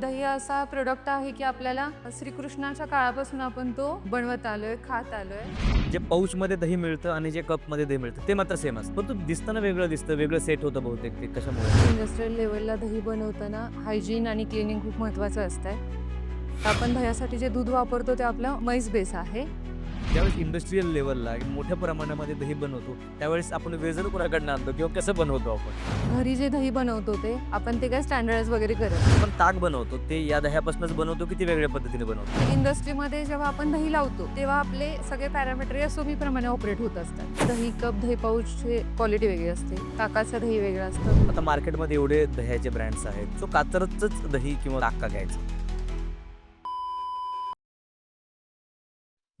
दही असा प्रोडक्ट आहे की आपल्याला श्रीकृष्णाच्या काळापासून आपण तो बनवत आलोय खात आलोय. जे पाऊचमध्ये दही मिळतं आणि जे कपमध्ये दही मिळतं ते मात्र सेम असतं. पण तो दिसताना वेगळं दिसतं वेगळं सेट होतं बहुतेक ते कशामुळे? इंडस्ट्रियल लेवलला दही बनवताना हायजीन आणि क्लिनिंग खूप महत्त्वाचं असतं आपण दह्यासाठी जे दूध वापरतो ते आपलं म्हैस बेस आहे. ज्यावेळेस इंडस्ट्रीयल लेवलला मोठ्या प्रमाणामध्ये दही बनवतो त्यावेळेस आपण वेजर कोणाकडनं आणतो किंवा कसं बनवतो आपण? घरी जे दही बनवतो ते आपण ते काय स्टँडर्डाइज वगैरे करत. आपण ताक बनवतो ते या दह्यापासूनच बनवतो की ती वेगळ्या पद्धतीने बनवतो? इंडस्ट्रीमध्ये जेव्हा आपण दही लावतो तेव्हा आपले सगळे पॅरामीटर या सोमी प्रमाणे ऑपरेट होत असतात. दही कप दही पाऊचची क्वालिटी वेगळी असते ताकाचं दही वेगळं असतं. आता मार्केटमध्ये एवढे दह्याचे ब्रँड्स आहेत सो कातरच दही किंवा ताक घ्यायचं?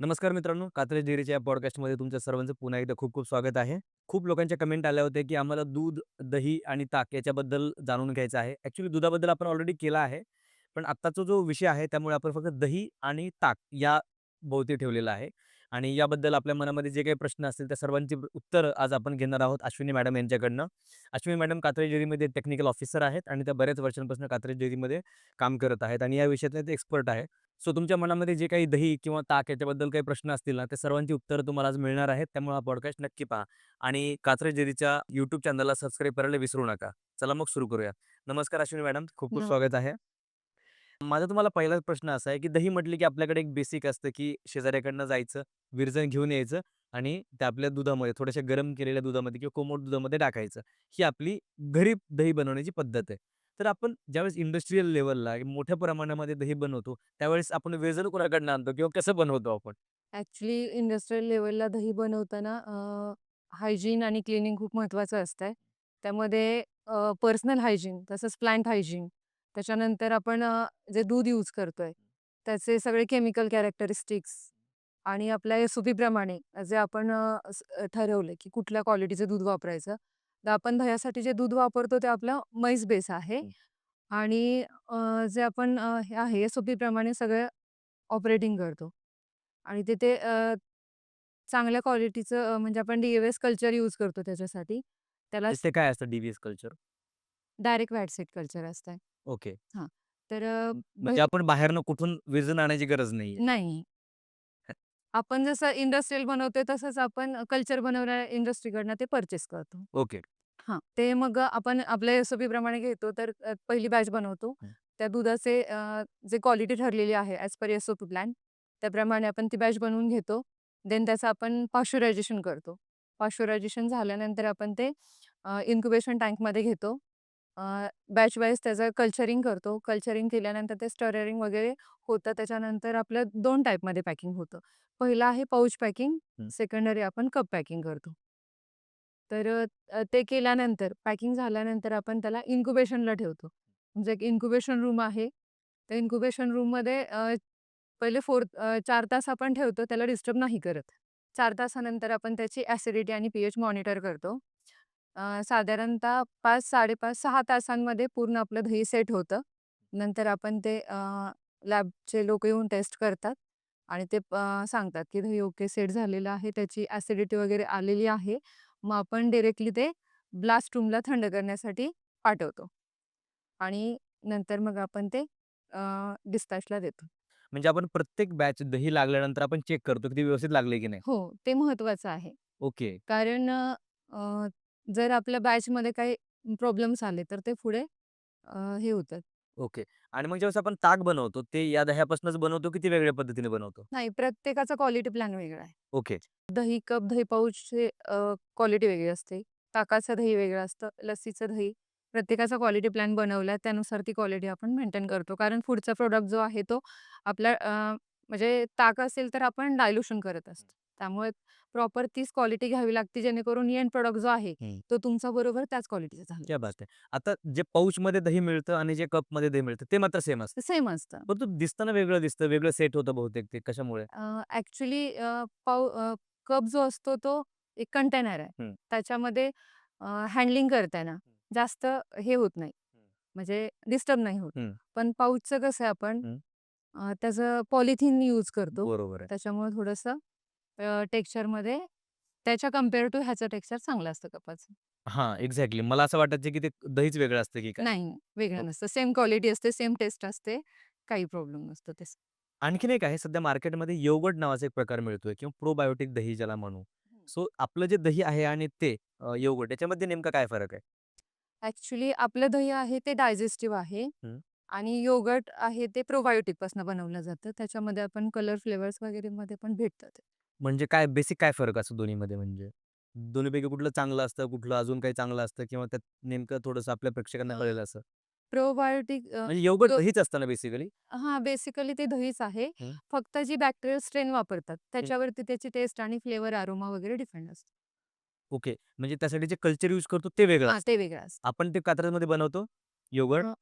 नमस्कार मित्रांनो कात्रे डेअरीच्या या पॉडकास्टमध्ये तुमच्या सर्वांचं पुन्हा एकदा खूप खूप स्वागत आहे. खूप लोकांच्या कमेंट आल्या होत्या की आम्हाला दूध दही आणि ताक याच्याबद्दल जाणून घ्यायचं आहे. ॲक्च्युली दुधाबद्दल आपण ऑलरेडी केला आहे पण आत्ताचा जो विषय आहे त्यामुळे आपण फक्त दही आणि ताक या भोवती ठेवलेला आहे. आणि याबद्दल आपल्या मनामध्ये जे काही प्रश्न असतील त्या सर्वांची उत्तर आज आपण घेणार आहोत अश्विनी मॅडम यांच्याकडनं. अश्विनी मॅडम कात्रे डेअरीमध्ये टेक्निकल ऑफिसर आहेत आणि त्या बऱ्याच वर्षांपासून कात्रे डेअरीमध्ये काम करत आहेत आणि या विषयातले ते एक्सपर्ट आहे सो तुमच्या मनामध्ये जे काही दही किंवा ताक याच्याबद्दल काही प्रश्न असतील ना ते सर्वांची उत्तरं तुम्हाला आज मिळणार आहेत त्यामुळे हा पॉडकास्ट नक्की पहा. आणि कात्रे डेअरीच्या युट्यूब चॅनलला सबस्क्राईब करायला विसरू नका. चला मग सुरू करूया. नमस्कार अश्विनी मॅडम खूप खूप स्वागत आहे. माझा तुम्हाला पहिलाच प्रश्न असा आहे की दही म्हटले की आपल्याकडे एक बेसिक असतं की शेजाऱ्याकडनं जायचं विरजण घेऊन यायचं आणि ते आपल्या दुधामध्ये थोड्याशा गरम केलेल्या दुधामध्ये किंवा कोमट दुधामध्ये टाकायचं. ही आपली घरी दही बनवण्याची पद्धत आहे. तर आपण ज्यावेळेस इंडस्ट्रीयल लेवलला मोठ्या प्रमाणामध्ये दही बनवतो त्यावेळेस आपण वेजर कोणाकडनं आणतो किंवा कसं बनवतो आपण? ॲक्च्युली इंडस्ट्रियल लेवलला दही बनवताना हायजीन आणि क्लिनिंग खूप महत्त्वाचं असतं त्यामध्ये पर्सनल हायजीन तसंच प्लांट हायजीन. त्याच्यानंतर आपण अ, जे दूध यूज करतोय त्याचे सगळे केमिकल कॅरेक्टरिस्टिक्स आणि आपल्या एस प्रमाणे जे आपण अ, स- ठरवलं की कुठल्या क्वालिटीचं दूध वापरायचं तर आपण दह्यासाठी जे दूध वापरतो ते आपलं म्हैस बेस आहे. आणि अ, जे आपण अ, हे आहे एस ओ प्रमाणे सगळं ऑपरेटिंग करतो आणि तिथे अ, चांगल्या क्वालिटीचं अ, म्हणजे आपण डी-एस कल्चर यूज करतो त्याच्यासाठी. त्याला ते काय असतं D V S culture direct vat seed culture असतं. ओके तर अ, म्हणजे आपण बाहेरनं कुठून वेजन आणायची गरज नाहीये नाही. आपण जसं इंडस्ट्रियल बनवतोय तसंच आपण कल्चर बनवणाऱ्या इंडस्ट्रीकडनं ते पर्चेस करतो. ओके हां. ते मग आपण आपल्या एस प्रमाणे घेतो तर अ, पहिली बॅच बनवतो. हं. त्या दुधाचे अ, जे क्वालिटी ठरलेली आहे ॲज पर एस प्लॅन त्याप्रमाणे आपण ती बॅच बनवून घेतो. देन त्याचं आपण पाश्चरायझेशन करतो. पाश्चरायझेशन झाल्यानंतर आपण ते इन्क्युबेशन टँकमध्ये घेतो. बॅच वाईज त्याचं कल्चरिंग करतो. कल्चरिंग केल्यानंतर ते स्टररिंग वगैरे होतं. त्याच्यानंतर आपलं 2 टाइपमध्ये पॅकिंग होतं. पहिलं आहे पाउच पॅकिंग, हं. सेकंडरी आपण कप पॅकिंग करतो. तर अ, ते केल्यानंतर पॅकिंग झाल्यानंतर आपण त्याला इन्क्युबेशनला ठेवतो. म्हणजे एक इन्क्युबेशन रूम आहे. त्या इन्क्युबेशन रूममध्ये अ, पहिले 4 अ, 4 तास आपण ठेवतो. त्याला डिस्टर्ब नाही करत. 4 तासानंतर आपण त्याची ॲसिडिटी आणि पीएच मॉनिटर करतो. अ, साधारणतः 5, 5.5, 6 तासांमध्ये पूर्ण आपलं दही सेट होतं. नंतर आपण ते अ, लॅबचे लोक येऊन टेस्ट करतात आणि ते अ, सांगतात की दही ओके सेट झालेलं आहे. त्याची ॲसिडिटी वगैरे आलेली आहे. मग आपण डायरेक्टली ते ब्लास्ट रूमला थंड करण्यासाठी पाठवतो आणि नंतर मग आपण ते डिस्पॅचला देतो. म्हणजे आपण प्रत्येक बॅच दही लागल्यानंतर आपण चेक करतो की ती व्यवस्थित लागली की नाही हो, ते महत्त्वाचं आहे. ओके कारण अ, जर आपल्या बॅचमध्ये काही प्रॉब्लेम्स आले तर ते पुढे अ, हे होतात. ओके आणि मग ज्यावेळेस आपण ताक बनवतो ते या दह्यापासूनच बनवतो की ती वेगळ्या पद्धतीने बनवतो नाही, प्रत्येकाचा क्वालिटी प्लॅन वेगळा आहे. ओके दही कप, दही पाऊचची क्वालिटी वेगळी असते. ताकाचं दही वेगळं असतं, लस्सीचं दही. प्रत्येकाचा क्वालिटी प्लॅन बनवला. त्यानुसार ती क्वालिटी आपण मेंटेन करतो. कारण पुढचा प्रॉडक्ट जो आहे तो आपला म्हणजे ताक असेल तर आपण डायल्यूशन करत असतो. त्यामुळे प्रॉपर तीच क्वालिटी घ्यावी लागते जेणेकरून एंड प्रॉडक्ट जो आहे हम्म. तो तुमचा बरोबर त्याच क्वालिटीचा झाला. क्या बात आहे आता जे पाऊचमध्ये दही मिळतं आणि जे कपमध्ये दही मिळतं ते मात्र सेम असतं सेम असतं. पण तो दिसताना वेगळं दिसतं वेगळं सेट होतं बहुतेक ते कशामुळे पाव अ, कप जो असतो तो एक कंटेनर आहे. त्याच्यामध्ये हँडलिंग करताना जास्त हे होत नाही. म्हणजे डिस्टर्ब नाही होत. पण पाऊचचं कसं आहे आपण. अ, त्याचं पॉलिथिन यूज करतो. बरोबर आहे त्याच्यामुळे थोडंसं टेक्स्चरमध्ये त्याच्या कंपेअर टू ह्याचं टेक्स्चर चांगलं असतं कपाचं. हां, एक्झॅक्टली. मला असं वाटायचं की ते दहीच वेगळं असतं की काय? नाही, वेगळं ओके. नसतं. सेम क्वालिटी असते, सेम टेस्ट असते. काही प्रॉब्लेम नसतो त्याचा. आणखीन एक आहे सध्या मार्केटमध्ये योगर्ट नावाचा एक प्रकार मिळतोय किंवा प्रोबायोटिक दही ज्याला म्हणू. सो आपलं जे दही आहे आणि ते अ, योगर्ट याच्यामध्ये नेमका काय फरक आहे? ॲक्चुअली आपलं दही आहे ते डायजेस्टिव्ह आहे हं. आणि योगर्ट आहे ते प्रोबायोटिकपासून बनवलं जातं. त्याच्यामध्ये आपण कलर फ्लेवर्स वगैरेमध्ये पण भेटतं ते. म्हणजे काय बेसिक काय फरक असतो दोन्हीमध्ये म्हणजे? दोन्हीपैकी कुठलं चांगलं असतं, कुठलं अजून काही चांगलं असतं किंवा त्यात नेमकं थोडंसं आपल्या प्रेक्षकांना कळेल असं? प्रोबायोटिक अ, म्हणजे योगर्ट प्रो दहीच असतं ना बेसिकली? हां, बेसिकली ते दहीच आहे. हं. फक्त जी बॅक्टेरियल स्ट्रेन वापरतात हं. त्याच्यावरती त्याची टेस्ट आणि फ्लेवर, अरोमा वगैरे डिपेंड असतं. ओके. म्हणजे त्यासाठी जे कल्चर यूज करतो ते वेगळं हां, असतं. ते वेगळं असतं. आपण ते कात्रजमध्ये बनवतो योगर्ट? अ,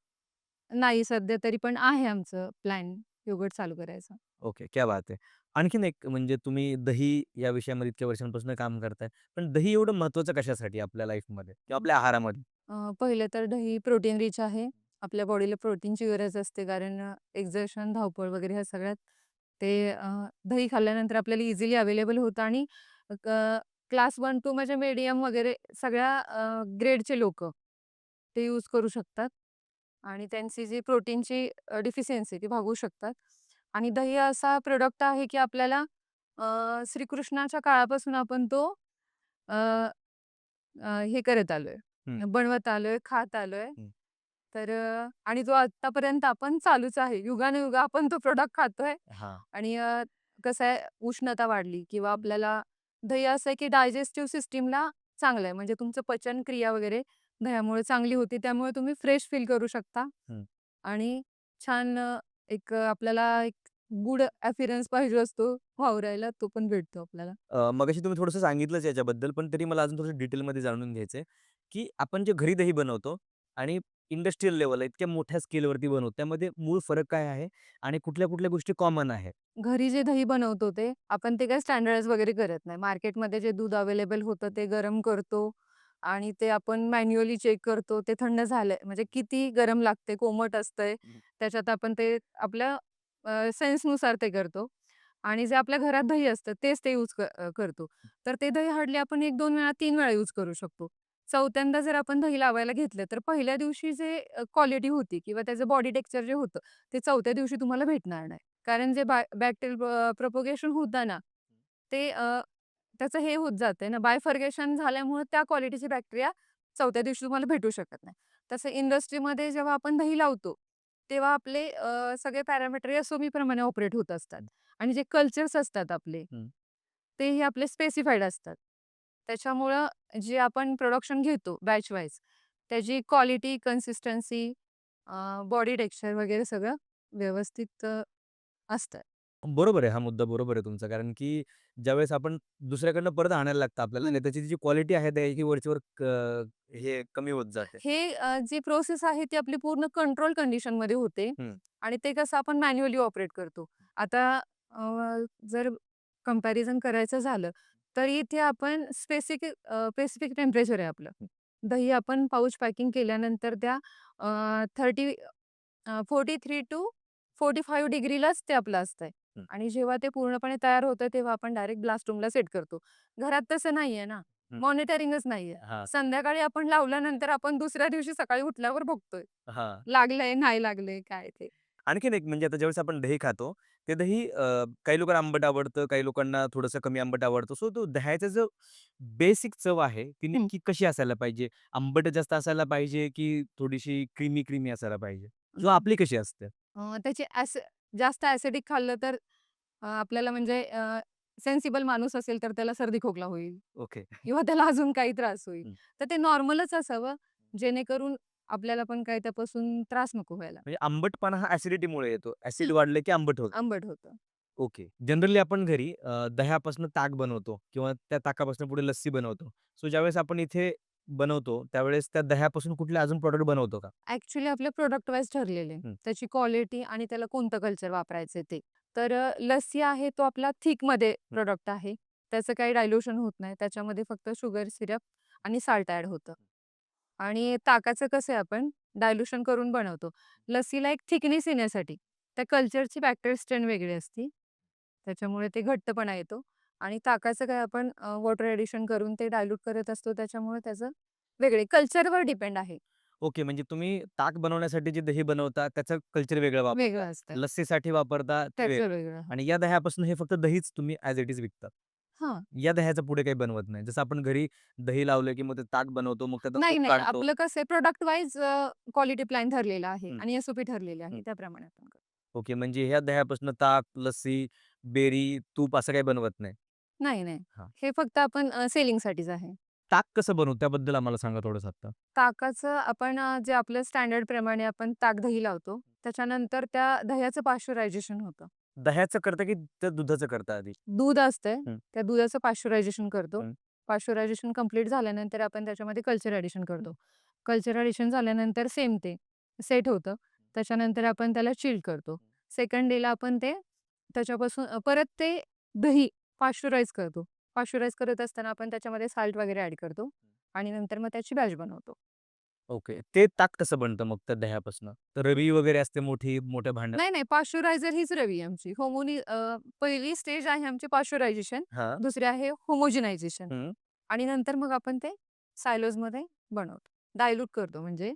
नाही सध्या तरी पण आहे आमचं प्लॅन योगर्ट चालू करायचा. ओके, क्या बात है! आणखीन एक म्हणजे तुम्ही दही या विषयामध्ये इतक्या वर्षांपासून काम करताय. पण दही एवढं महत्त्वाचं कशासाठी आपल्या लाईफमध्ये किंवा आपल्या आहारामध्ये? अ, पहिलं तर दही प्रोटीन रिच आहे. आपल्या बॉडीला प्रोटीनची गरज असते कारण एक्झर्शन, धावपळ वगैरे ह्या सगळ्यात ते अ, दही खाल्ल्यानंतर आपल्याला इझिली अवेलेबल होतं आणि क्लास 1-2 म्हणजे मीडियम वगैरे सगळ्या ग्रेडचे लोक ते यूज करू शकतात आणि त्यांची जी प्रोटीनची डिफिशियन्सी ती भागवू शकतात आणि दही असा प्रॉडक्ट आहे की आपल्याला अ, श्रीकृष्णाच्या काळापासून आपण तो अ, अ, हे करत आलोय. बनवत आलोय, खात आलोय. तर अ, आणि तो आत्तापर्यंत आपण चालूच आहे. युगानुयुग आपण तो प्रॉडक्ट खातोय हां. आणि अ, कसं आहे उष्णता वाढली किंवा आपल्याला दही असं आहे की डायजेस्टिव्ह सिस्टमला चांगलं आहे. म्हणजे तुमचं पचन क्रिया वगैरे दह्यामुळे चांगली होते. त्यामुळे तुम्ही फ्रेश फील करू शकता. आणि छान अ, एक आपल्याला एक गुड अपीअरन्स पाहिजे असतो वावरायला, तो पण भेटतो आपल्याला. अ, मगाशी तुम्ही थोडंसं सांगितलंच याच्याबद्दल, पण तरी मला अजून थोडं डिटेलमध्ये जाणून घ्यायचंय, की आपण जे घरी दही बनवतो आणि इंडस्ट्रियल लेव्हलला इतक्या मोठ्या स्केलवरती बनवतो, त्यामध्ये मूळ फरक काय आहे आणि कुठल्या-कुठल्या गोष्टी कॉमन आहेत? घरी जे दही बनवतो ते, आपण ते काही स्टँडर्डाइज वगैरे करत नाही. मार्केटमध्ये जे दूध अवेलेबल होतं ते गरम करतो आणि ते आपण मॅन्युअली चेक करतो. ते थंड झालंय म्हणजे किती गरम लागते, कोमट असतंय. हं. त्याच्यात आपण ते आपल्या सेन्सनुसार ते करतो आणि जे आपल्या घरात दही असतं तेच ते यूज करतो. तर ते दही हाडले आपण 1-2 वेळा, तीन वेळा यूज करू शकतो. चौथ्यांदा जर आपण दही लावायला घेतलं, तर पहिल्या दिवशी जे क्वालिटी होती किंवा त्याचं बॉडी टेक्स्चर जे होतं, ते चौथ्या दिवशी तुम्हाला भेटणार नाही. कारण जे बॅ बॅक्टेरियल प्रपोगेशन होतं ना, ते त्याचं हे होत जातंय ना, बायफर्गेशन झाल्यामुळे त्या क्वालिटीची बॅक्टेरिया चौथ्या दिवशी तुम्हाला भेटू शकत नाही. तसं इंडस्ट्रीमध्ये जेव्हा आपण दही लावतो, तेव्हा आपले अ, सगळे पॅरामीटर एस-ओ-पीप्रमाणे ऑपरेट होत असतात. आणि जे कल्चर्स असतात आपले, हं. तेही आपले स्पेसिफाईड असतात. त्याच्यामुळं जे आपण प्रोडक्शन घेतो बॅच वाईज, त्याची क्वालिटी, कन्सिस्टन्सी, बॉडी टेक्स्चर वगैरे सगळं व्यवस्थित अ, असतं. बरोबर आहे. हा मुद्दा बरोबर आहे तुमचा. कारण की ज्यावेळेस आपण दुसऱ्याकडनं परत आणायला लागतं आपल्याला आणि त्याची जी क्वालिटी आहे त्याची वरचेवर क हे कमी होत जाते. हे अ, जी प्रोसेस आहे ती आपली पूर्ण कंट्रोल कंडिशनमध्ये होते हं. आणि ते कसं आपण मॅन्युअली ऑपरेट करतो. आता अ, जर कंपॅरिझन करायचं झालं, तर इथे आपण स्पेसिफिक अ, स्पेसिफिक टेम्परेचर आहे आपलं. दही आपण पाउच पॅकिंग केल्यानंतर त्या अ, 30 अ, 43 टू 45 डिग्रीलाच ते आपलं असतंय हं. आणि जेव्हा ते पूर्णपणे तयार होतं, तेव्हा आपण डायरेक्ट ब्लास्ट रूमला सेट करतो. घरात तसं नाहीये ना, हं. मॉनिटरिंगच नाहीये. हां. संध्याकाळी आपण लावल्यानंतर आपण दुसऱ्या दिवशी सकाळी उठल्यावर बघतोय. हां. लागलंय, नाही लागलंय, काय ते. आणखीन एक म्हणजे आता ज्यावेळेस आपण दही खातो, ते दही अ, काही लोकांना आंबट आवडतं, काही लोकांना थोडंसं कमी आंबट आवडतं. सो तो दह्याचा जो बेसिक चव आहे, ती हं. नेमकी कशी असायला पाहिजे? आंबट जास्त असायला पाहिजे, की थोडीशी क्रीमी-क्रीमी असायला पाहिजे? हं. आपली कशी असते? अ, त्याची जास्त ॲसिडिक खाल्लं तर अ, आपल्याला म्हणजे सेन्सिबल माणूस असेल तर त्याला सर्दी खोकला होईल ओके. किंवा त्याला अजून काही त्रास होईल. तर ते नॉर्मलच असावं, जेणेकरून आपल्याला पण काही त्यापासून त्रास नको व्हायला. म्हणजे आंबटपणा हा ॲसिडिटीमुळे येतो. ॲसिड हं. वाढलं की आंबट होतं. आंबट होतं. ओके. जनरली आपण घरी अ, दह्यापासून ताक बनवतो किंवा त्या ताकापासून पुढे लस्सी बनवतो. सो ज्यावेळेस आपण इथे बनवतो, त्यावेळेस त्या दह्यापासून कुठले अजून प्रॉडक्ट बनवतो का? ॲक्चुअली आपले प्रॉडक्ट वाईज ठरलेले. त्याची क्वालिटी आणि त्याला कोणतं कल्चर वापरायचं ते. तर अ, लस्सी आहे तो आपला थिकमध्ये प्रॉडक्ट आहे. त्याचं काही डायल्यूशन होत नाही. त्याच्यामध्ये फक्त शुगर सिरप आणि साल्ट ॲड होतं. आणि ताकाचं कसं आहे आपण डायल्यूशन करून बनवतो. लस्सीला एक थिकनेस येण्यासाठी त्या कल्चरची बॅक्टेरियल स्ट्रेन वेगळी असती. त्याच्यामुळे ते घट्टपणा येतो आणि ताकाचं काय आपण वॉटर ॲडिशन करून ते डायल्यूट करत असतो त्याच्यामुळे त्याचं वेगळे कल्चरवर डिपेंड आहे. ओके. म्हणजे तुम्ही ताक बनवण्यासाठी जे दही बनवता त्याचं कल्चर वेगळं वापरता. वेगळं असतं. लस्सीसाठी वापरता ते त्याचं वेगळं. वेगळं. हां. आणि या दह्यापासून हे फक्त दहीच तुम्ही ॲज इट इज विकतात. हां. या दह्याचं पुढे काही बनवत नाही. जसं आपण घरी दही लावलं की मग ते ताक बनवतो, मग त्यातून नाही, तूप नाही. काढतो. आपलं कसं आहे प्रॉडक्ट वाईज अ, क्वालिटी प्लॅन ठरलेला आहे हं. आणि एस-ओ-पी ठरलेली आहे. हं. त्याप्रमाणे आपण करतो. ओके. म्हणजे ह्या दह्यापासून ताक, लस्सी, बेरी, तूप असं काही बनवत नाही. नाही, नाही. हां. हे फक्त आपण अ, सेलिंगसाठीच आहे. ताक कसं बनवू त्याबद्दल आम्हाला सांगा थोडंसं आता? ताकाचं आपण अ, जे आपलं स्टँडर्ड प्रमाणे आपण ताक दही लावतो. त्याच्यानंतर त्या दह्याचं पाश्चरायझेशन होतं. दह्याचं करता की त्या दुधाचं करता आधी? दूध असतंय. हं. त्या दुधाचं पाश्चरायझेशन करतो. हं. पाश्चरायझेशन कंप्लीट झाल्यानंतर आपण त्याच्यामध्ये कल्चर ॲडिशन करतो. कल्चर ॲडिशन झाल्यानंतर सेम ते सेट होतं. त्याच्यानंतर आपण त्याला चिल्ड करतो. सेकंड डेला आपण ते त्याच्यापासून अ, परत ते दही पाश्चराइज करतो. पाश्चराइज करत असताना आपण त्याच्यामध्ये साल्ट वगैरे ॲड करतो आणि नंतर मग त्याची बॅच बनवतो. ओके. ते ताक कसं बनतं मग त्या दह्यापासून? तर रवी वगैरे असते मोठी, मोठ्या भांड्यात? नाही, नाही. पाश्चरायझर हीच रवी आमची. होमोनी पहिली स्टेज आहे आमची पाश्चरायझेशन. हां. दुसरी आहे होमोजेनायझेशन. आणि नंतर मग आपण ते सायलोजमध्ये बनवतो. डायल्यूट करतो म्हणजे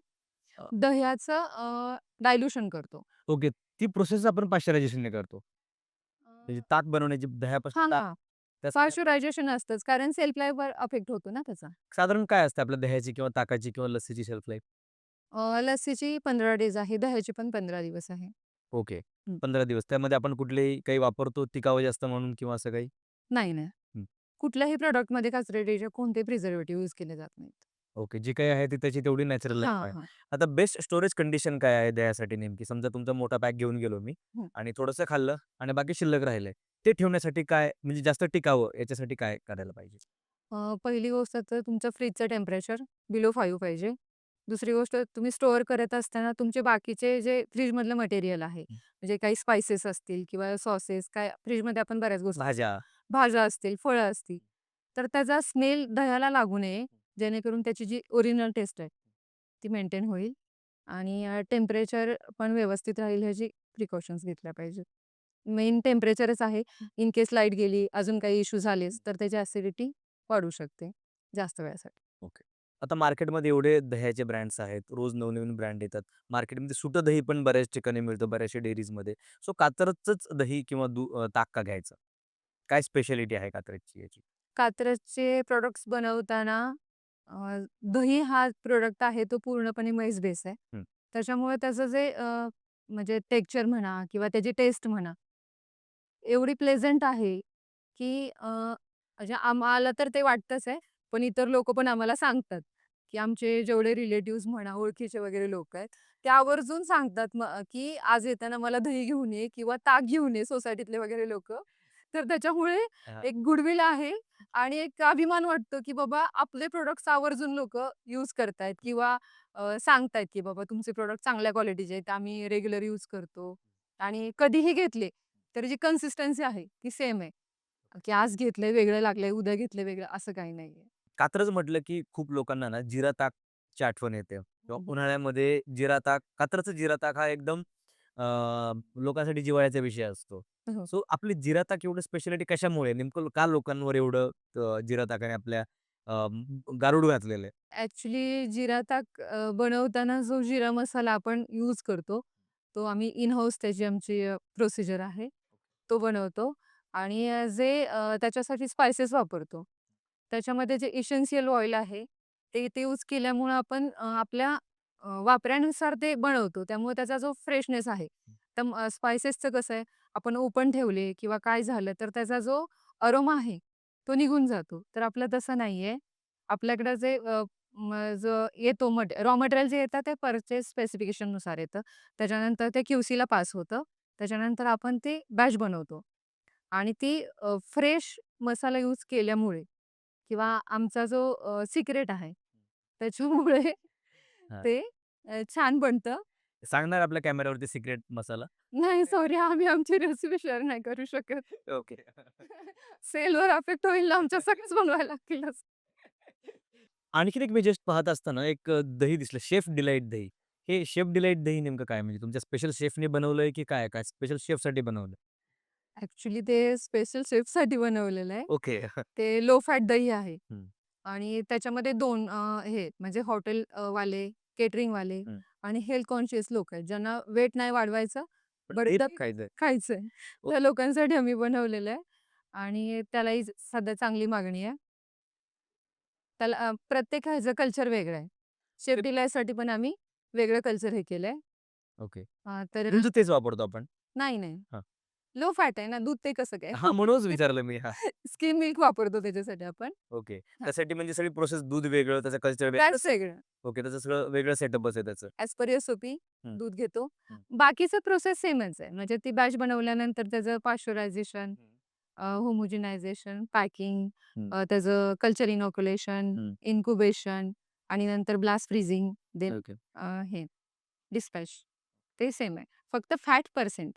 अ दह्याचं डायल्यूशन करतो. ओके. ती प्रोसेस आपण पाश्चरायझेशनने करतो. म्हणजे ताक बनवण्याची दह्यापासून ताक हां. पाश्चरायझेशन असतंच कारण शेल्फ लाईफवर अफेक्ट होतो ना त्याचा. साधारण काय असते आपल्या दह्याची किंवा ताकाची किंवा लस्सीची शेल्फ लाईफ? अ, लस्सीची 15 डेज आहे. दह्याची पण 15 दिवस आहे. ओके. हं. 15 दिवस. त्यामध्ये आपण कुठलेही काही वापरतो टिकावं जास्त म्हणून किंवा असं काही? नाही, नाही. हं. कुठल्याही प्रॉडक्टमध्ये काचरेटीचे कोणतेही प्रिझर्व्हेटिव्ह यूज केले जात नाहीत. ओके. जी काही आहे ती त्याची तेवढी नॅचरल लाईफ हां, आहे. हां. आता बेस्ट स्टोरेज कंडिशन काय आहे दह्यासाठी नेमकी? समजा तुमचा मोठा पॅक घेऊन गेलो मी हं. आणि थोडंसं खाल्लं आणि बाकी शिल्लक राहिलंय. ते ठेवण्यासाठी काय म्हणजे जास्त टिकावं याच्यासाठी काय करायला पाहिजे? अ, पहिली गोष्ट तर तुमचं फ्रिजचं टेम्परेचर बिलो 5 पाहिजे. दुसरी गोष्ट तुम्ही स्टोअर करत असताना तुमचे बाकीचे जे फ्रिजमधलं मटेरियल आहे, हं. म्हणजे काही स्पाइसेस असतील किंवा सॉसेस काय फ्रिजमध्ये आपण बऱ्याच गोष्टी भाज्या. भाज्या असतील, फळं असतील, तर त्याचा स्मेल दह्याला लागू नये, जेणेकरून त्याची जी ओरिजिनल टेस्ट आहे, ती मेंटेन होईल आणि टेम्परेचर पण व्यवस्थित राहील ह्याची प्रिकॉशन्स घेतल्या पाहिजेत. मेन टेम्परेचरच आहे. इन केस लाइट गेली, अजून काही इश्यू झालेच, तर त्याची ॲसिडिटी वाढू शकते जास्त वेळासाठी. ओके. आता मार्केटमध्ये एवढे दह्याचे ब्रँड्स आहेत. रोज नवनवीन ब्रँड येतात. मार्केटमध्ये सुटं दही पण बऱ्याच ठिकाणी मिळतं, बऱ्याचशा डेअरीजमध्ये. सो कात्रजचंच दही किंवा दू ताक का घ्यायचं? काय स्पेशालिटी आहे कात्रजची याची? कात्रजचे प्रॉडक्ट्स बनवताना अ, दही हा प्रॉडक्ट आहे तो पूर्णपणे म्हैस बेस आहे. हं. त्याच्यामुळे त्याचं जे अ, म्हणजे टेक्स्चर म्हणा किंवा त्याची टेस्ट म्हणा एवढी प्लेझंट आहे, की अ, म्हणजे आम्हाला तर ते वाटतंच आहे. पण इतर लोकं पण आम्हाला सांगतात, की आमचे जेवढे रिलेटिव्हज म्हणा, ओळखीचे वगैरे लोकं आहेत, ते आवर्जून सांगतात की आज येताना मला दही घेऊन ये किंवा ताक घेऊन ये सोसायटीतले वगैरे लोकं. तर त्याच्यामुळे हां. एक गुडविल आहे आणि एक अभिमान वाटतो, की बाबा आपले प्रॉडक्ट्स आवर्जून लोकं यूज करतायत किंवा अ, सांगतायत, की बाबा तुमचे प्रॉडक्ट चांगल्या क्वालिटीचे आहेत. आम्ही रेग्युलर यूज करतो आणि कधीही घेतले, तर जी कन्सिस्टन्सी आहे ती सेम आहे. की आज घेतलंय वेगळं लागलंय, उद्या घेतलंय वेगळं असं काही नाहीये. कात्रज म्हटलं की खूप लोकांना ना जिरा ताकची आठवण येते किंवा. उन्हाळ्यामध्ये जिरा ताक कात्रजचं जिरा ताक हा एकदम अ, लोकांसाठी जिव्हाळ्याचा विषय असतो. हो. सो आपली जिरा ताक एवढं स्पेशालिटी कशामुळे? नेमकं का लोकांवर एवढं अ, जिरा ताकाने आपल्या अ, गारुड घातलेलं आहे? ॲक्चुअली जिरा ताक अ, बनवताना जो जिरा मसाला आपण यूज करतो, तो आम्ही इन हाऊस त्याची आमची अ, प्रोसिजर आहे. तो बनवतो आणि अ, जे अ, त्याच्यासाठी स्पाइसेस वापरतो. त्याच्यामध्ये जे इसेन्शियल ऑइल आहे, ते ते यूज केल्यामुळं आपण अ, आपल्या वापरानुसार ते बनवतो. त्यामुळे त्याचा जो फ्रेशनेस आहे, तर अ, स्पाइसेसचं कसं आहे, आपण ओपन ठेवले किंवा काय झालं, तर त्याचा जो अरोमा आहे, तो निघून जातो. तर आपलं तसं नाहीये. आपल्याकडं जे जो येतो मट रॉ मटेरियल जे येतं ते परचेस स्पेसिफिकेशननुसार येतं. त्याच्यानंतर ते क्यूसीला पास होतं. त्याच्यानंतर आपण ते बॅच बनवतो आणि ती फ्रेश मसाला यूज केल्यामुळे किंवा आमचा जो सिक्रेट आहे, त्याच्यामुळे हां. ते अ, छान बनतं. सांगणार आपल्या कॅमेऱ्यावरती सिक्रेट मसाला? नाही सॉरी आम्ही आमची रेसिपी शेअर नाही करू शकत. ओके. सेलवर अफेक्ट होईल ना आमच्या सगळंच बनवायला लागतीलच. आणखीन एक मी जस्ट पाहत असताना एक अ, दही दिसलं शेफ डिलाईट दही. हे शेफ डिलाईट दही नेमकं काय म्हणजे तुमच्या स्पेशल शेफने बनवलंय की काय? काय स्पेशल शेफसाठी बनवलं? ॲक्चुअली ते स्पेशल शेफसाठी बनवलेलं आहे. ओके. ते लो फॅट दही आहे. आणि त्याच्यामध्ये 2 अ, हे म्हणजे हॉटेल वाले, केटरिंगवाले हं. आणि हेल्थ कॉन्शियस लोकं आहेत. ज्यांना वेट नाही वाढवायचं, पण खायचंय. खायचंय. ओ त्या लोकांसाठी आम्ही बनवलेलं आहे आणि त्यालाही सध्या चांगली मागणी आहे. त्याला अ, प्रत्येक ह्याचं कल्चर वेगळं आहे. शेफ ते डिलायटसाठी पण आम्ही वेगळं कल्चर हे केलंय. ओके. अ, तर तेच वापरतो आपण? नाही, नाही. हां. लो फॅट आहे ना, दूध ते कसं काय? हां, म्हणूनच विचारलं मी. हां. स्किम मिल्क वापरतो त्याच्यासाठी आपण. ओके. त्यासाठी म्हणजे सगळी प्रोसेस दूध वेगळं, त्याचं कल्चर वेगळं. ओके. त्याचं सगळं वेगळं सेटअपच आहे त्याचं. ॲज पर एस-ओ-पी हं. दूध घेतो. हं. बाकीचं प्रोसेस सेमच आहे. म्हणजे ती बॅच बनवल्यानंतर त्याचं पाश्चरायझेशन, होमोजेनायझेशन, पॅकिंग, त्याचं कल्चर इनॉक्युलेशन. इन्क्युबेशन आणि नंतर ब्लास्ट फ्रीझिंग, देन ओके. हे डिस्पॅच ते सेम आहे. फक्त fat percent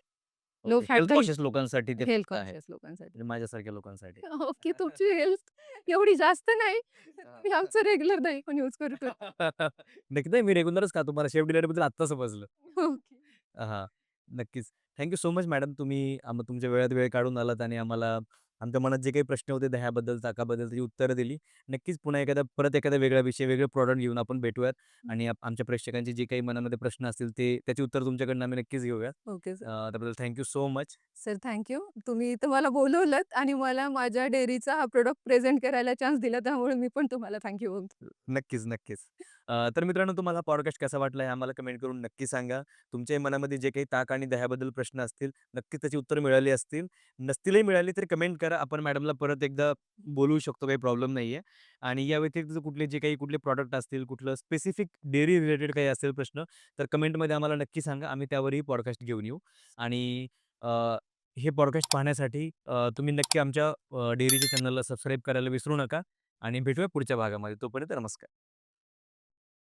low. Fat health conscious लोकांसाठी ते हेल्थ फक्त आहे. कॉन्शियस लोकांसाठी. म्हणजे माझ्यासारख्या लोकांसाठी. ओके. तुमची हेल्थ एवढी जास्त नाही. मी आमचं रेग्युलर दही पण यूज करतो. नक्की. नाही मी रेग्युलरच खातो. मला शेफ डिलायटबद्दल आत्ता समजलं. ओके. हां. नक्कीच. Thank you so much madam. तुम्ही आम तुमच्या वेळात वेळ काढून आलात आणि आम्हाला आमच्या मनात जे काही प्रश्न होते दह्याबद्दल, ताकाबद्दल त्याची उत्तरं दिली. नक्कीच पुन्हा एखादा परत एखादा वेगळा विषय, वेगळे प्रॉडक्ट घेऊन आपण भेटूयात आणि आप आमच्या प्रेक्षकांचे जे काही मनामध्ये प्रश्न असतील ते त्याची उत्तर तुमच्याकडनं आम्ही नक्कीच घेऊयात. Okay sir. अ, त्याबद्दल thank you so much. Sir thank you. तुम्ही इथं मला बोलवलत आणि मला माझ्या डेअरीचा हा प्रॉडक्ट प्रेझेंट करायला चान्स दिला त्यामुळे मी पण तुम्हाला थँक यू बोलते. नक्कीच, नक्कीच. तर मित्रांनो तुम्हाला पॉडकास्ट कसा वाटला हे आम्हाला कमेंट करून नक्की सांगा. तुमच्याही मनामध्ये जे काही ताक आणि दह्याबद्दल प्रश्न असतील, नक्कीच त्याची उत्तर मिळाली असतील. नसतीलही मिळाली तरी कमेंट करा. आपण मॅडमला परत एकदा बोलू शकतो. काही प्रॉब्लेम नाहीये. आणि या व्यतिरिक्त कुठले जे काही कुठले प्रॉडक्ट असतील, कुठलं स्पेसिफिक डेअरी रिलेटेड काही असेल प्रश्न, तर कमेंटमध्ये आम्हाला नक्की सांगा. आम्ही त्यावरही पॉडकास्ट घेऊन येऊ. आणि हे पॉडकास्ट पाहण्यासाठी तुम्ही नक्की आमच्या डेअरीच्या चॅनलला सबस्क्राईब करायला विसरू नका आणि भेटूया पुढच्या भागामध्ये. तोपर्यंत नमस्कार.